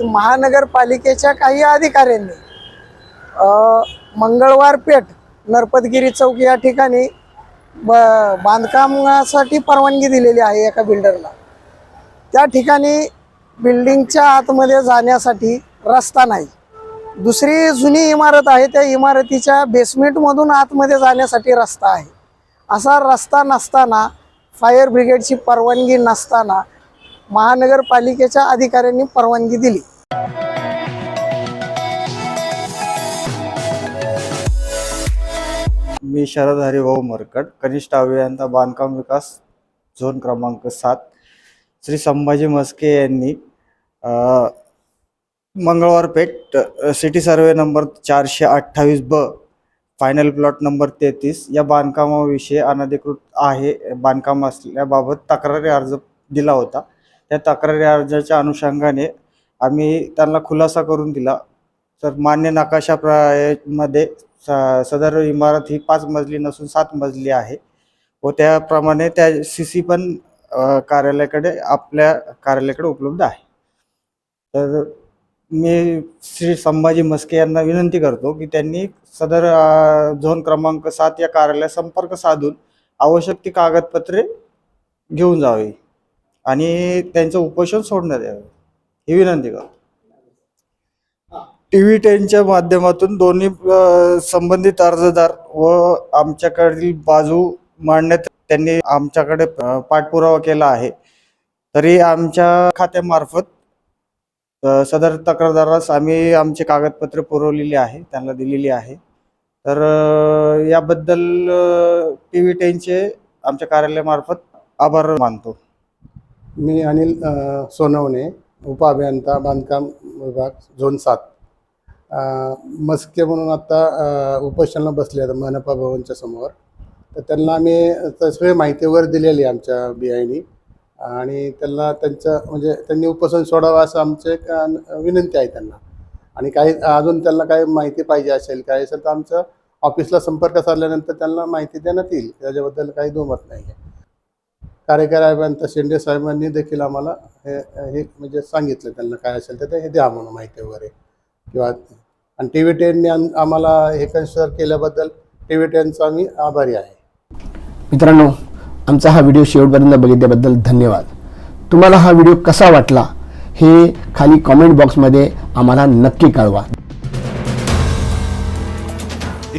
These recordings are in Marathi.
महानगरपालिकेच्या काही अधिकाऱ्यांनी मंगळवार पेठ नरपतगिरी चौक या ठिकाणी ब बांधकामासाठी परवानगी दिलेली आहे एका बिल्डरला. त्या ठिकाणी बिल्डिंगच्या आतमध्ये जाण्यासाठी रस्ता नाही. दुसरी जुनी इमारत आहे त्या इमारतीच्या बेसमेंटमधून आतमध्ये जाण्यासाठी रस्ता आहे. असा रस्ता नसताना फायर ब्रिगेडची परवानगी नसताना महानगरपालिकेच्या अधिकाऱ्यांनी परवानगी दिली. मी शरद हरिभाऊ मरकट कनिष्ठ अभियंता बांधकाम विकास झोन क्रमांक सात. श्री संभाजी मस्के यांनी Mangalwar Peth city survey number चारशे अठ्ठावीस ब फायनल प्लॉट नंबर तेहतीस या बांधकामाविषयी अनधिकृत आहे बांधकाम असल्याबाबत तक्रारी अर्ज दिला होता. त्या तक्रारी अर्जाच्या अनुषंगाने आम्ही त्यांना खुलासा करून दिला. तर मान्य नकाशा प्रमध्ये स- सदर इमारत ही पाच मजली नसून सात मजली आहे व त्याप्रमाणे त्या सी सी पण कार्यालयाकडे आपल्या कार्यालयाकडे उपलब्ध आहे. तर मी श्री संभाजी मस्के यांना विनंती करतो की त्यांनी सदर झोन क्रमांक सात या कार्यालयात संपर्क साधून आवश्यक ती कागदपत्रे घेऊन जावी. आणि त्यांचं उपोषण सोडण्यात यावे. ही विनंती करतो. टी व्ही टेनच्या माध्यमातून दोन्ही संबंधित अर्जदार व आमच्याकडील बाजू मांडण्यात त्यांनी आमच्याकडे पाठपुरावा केला आहे. तरी आमच्या खात्यामार्फत सदर तक्रारदारास आम्ही आमचे कागदपत्रे पुरवलेली आहे त्यांना दिलेली आहे. तर याबद्दल टी व्ही टेनचे आमच्या कार्यालयामार्फत आभार मानतो. मी अनिल सोनवणे उपअभियंता बांधकाम विभाग झोन सात. मस्के म्हणून आत्ता उपोषणाला बसले आहेत मनपा भवनच्या समोर. तर त्यांना आम्ही सगळे सगळी माहिती वगैरे दिलेली आहे आमच्या बी आयनी आणि त्यांना त्यांचं म्हणजे त्यांनी उपोषण सोडावं असं आमचं एक विनंती आहे त्यांना. आणि काही अजून त्यांना काही माहिती पाहिजे असेल काय असेल तर आमचं ऑफिसला संपर्क साधल्यानंतर त्यांना माहिती देण्यात येईल. त्याच्याबद्दल काही दुमत नाही आहे कार्यकारी अभियंता शेंडे साहेबांनी देखील आम्हाला हे हे म्हणजे सांगितलं त्यांना काय असेल तर ते हे द्या म्हणून माहिती वगैरे. किंवा आणि टी व्ही टेनने आम्हाला हे कन्सिडर केल्याबद्दल टी व्ही टेनचा आम्ही आभारी आहे. मित्रांनो आमचा हा व्हिडिओ शेवटपर्यंत बघितल्याबद्दल धन्यवाद. तुम्हाला हा व्हिडिओ कसा वाटला हे खाली कॉमेंट बॉक्समध्ये आम्हाला नक्की कळवा.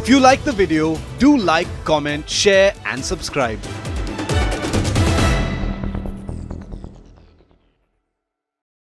If you like the video, do like, comment, share, and subscribe.